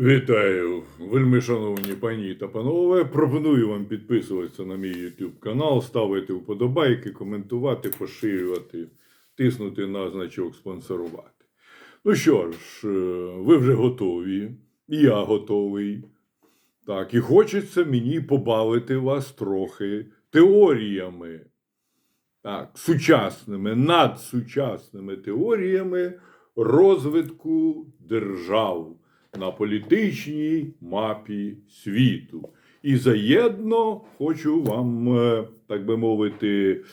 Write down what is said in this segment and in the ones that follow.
Вітаю, вельми шановні пані та панове. Пропоную вам підписуватися на мій YouTube канал, ставити вподобайки, коментувати, поширювати, тиснути на значок спонсорувати. Ну що ж, е, ви вже готові, і я готовий. Так, і хочеться мені побавити вас трохи теоріями. Так, сучасними, надсучасними теоріями розвитку держав на політичній мапі світу. І заєдно хочу вам, е, так би мовити,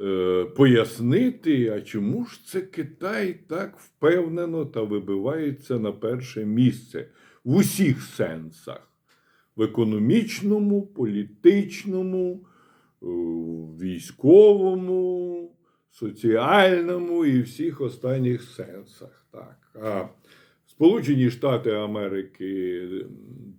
е, пояснити, а чому ж це Китай так впевнено та вибивається на перше місце в усіх сенсах: в економічному, політичному, е, військовому, соціальному і всіх останніх сенсах. Так. Сполучені Штати Америки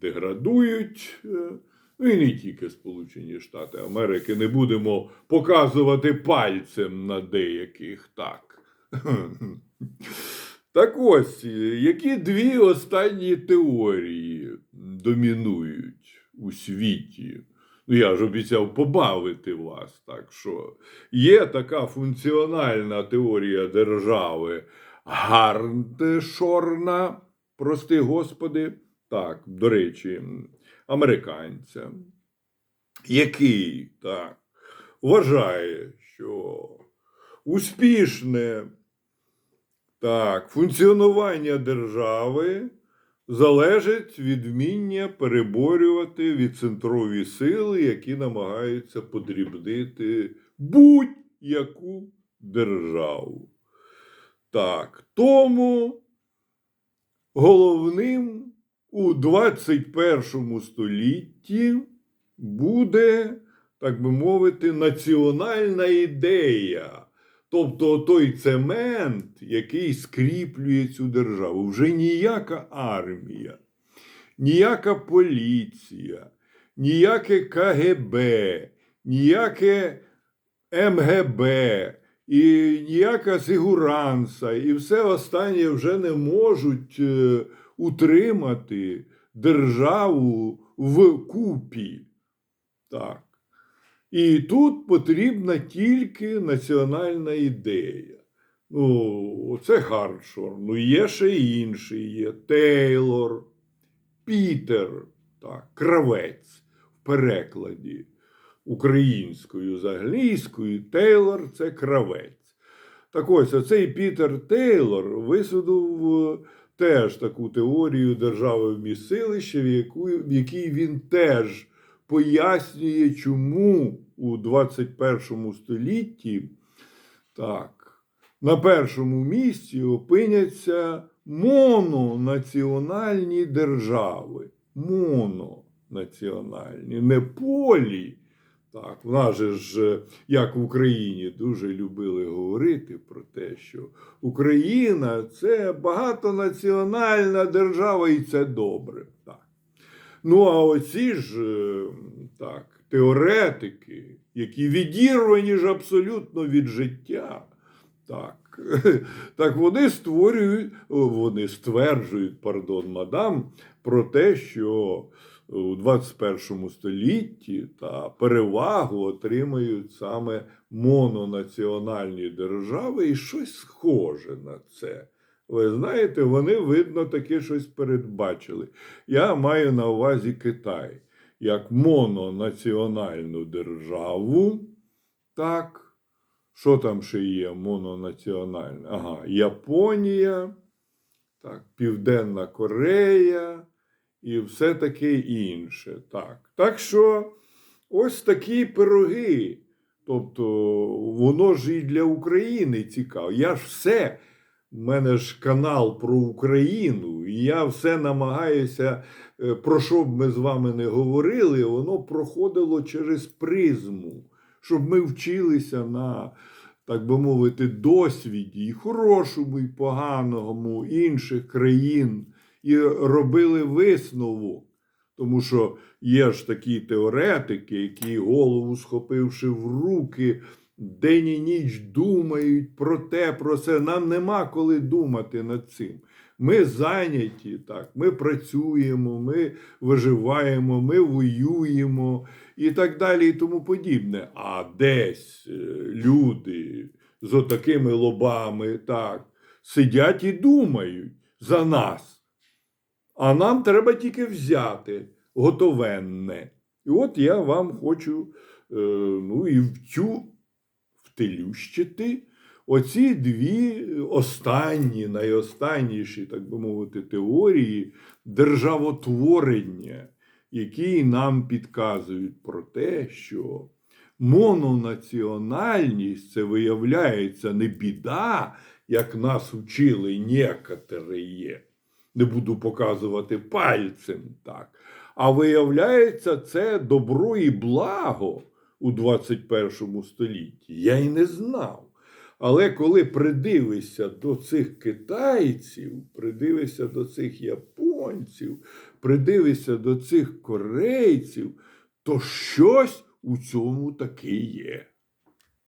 деградують. е, Ну і не тільки Сполучені Штати Америки. Не будемо показувати пальцем на деяких так. Так ось, які дві останні теорії домінують у світі? Ну, я ж обіцяв побавити вас. Так що є така функціональна теорія держави Гарнтешорна, прости господи, так, до речі, американця, який так вважає, що успішне так, функціонування держави залежить від вміння переборювати відцентрові сили, які намагаються подрібнити будь-яку державу. Так, тому головним у 21 столітті буде, так би мовити, національна ідея. Тобто той цемент, який скріплює цю державу. Вже ніяка армія, ніяка поліція, ніяке КГБ, ніяке МГБ і ніяка сигуранса, і все останнє вже не можуть е, утримати державу в купі. Так. І тут потрібна тільки національна ідея. Ну, це Хардшор. Ну, є ще інший, є Тейлор, Пітер, так, Кравець в перекладі українською з англійською Тейлор це кравець. Так ось оцей Пітер Тейлор висудив е, теж таку теорію держави в, яку, в якій він теж пояснює, чому у 21 столітті так, на першому місці опиняться мононаціональні держави. Мононаціональні, не полі. Так, в нас же ж, як в Україні, дуже любили говорити про те, що Україна це багатонаціональна держава, і це добре. Так. Ну, а оці ж е, так, теоретики, які відірвані ж абсолютно від життя, так, так вони створюють, вони стверджують, пардон, мадам, про те, що у 21 столітті та перевагу отримають саме мононаціональні держави і щось схоже на це. Ви знаєте, вони, видно, таке щось передбачили. Я маю на увазі Китай як мононаціональну державу. Так, що там ще є мононаціональна? Ага, Японія, так, Південна Корея і все таке інше. Так, так що ось такі пироги. Тобто, воно ж і для України цікаво. Я ж все. У мене ж канал про Україну, і я все намагаюся, е, про що б ми з вами не говорили, воно проходило через призму, щоб ми вчилися на, так би мовити, досвіді, і хорошому, і поганому інших країн, і робили висновок. Тому що є ж такі теоретики, які голову схопивши в руки, день і ніч думають про те, про це. Нам нема коли думати над цим. Ми зайняті, так, ми працюємо, ми виживаємо, ми воюємо і так далі, і тому подібне. А десь е, люди з отакими лобами так, сидять і думають за нас. А нам треба тільки взяти готовенне. І от я вам хочу е, ну, і втю, втелющити оці дві останні, найостанніші, так би мовити, теорії державотворення, які нам підказують про те, що мононаціональність це виявляється не біда, як нас учили некоторі. Не буду показувати пальцем так. А виявляється, це добро і благо у 21 столітті. Я й не знав. Але коли придивишся до цих китайців, придивишся до цих японців, придивишся до цих корейців, то щось у цьому таки є.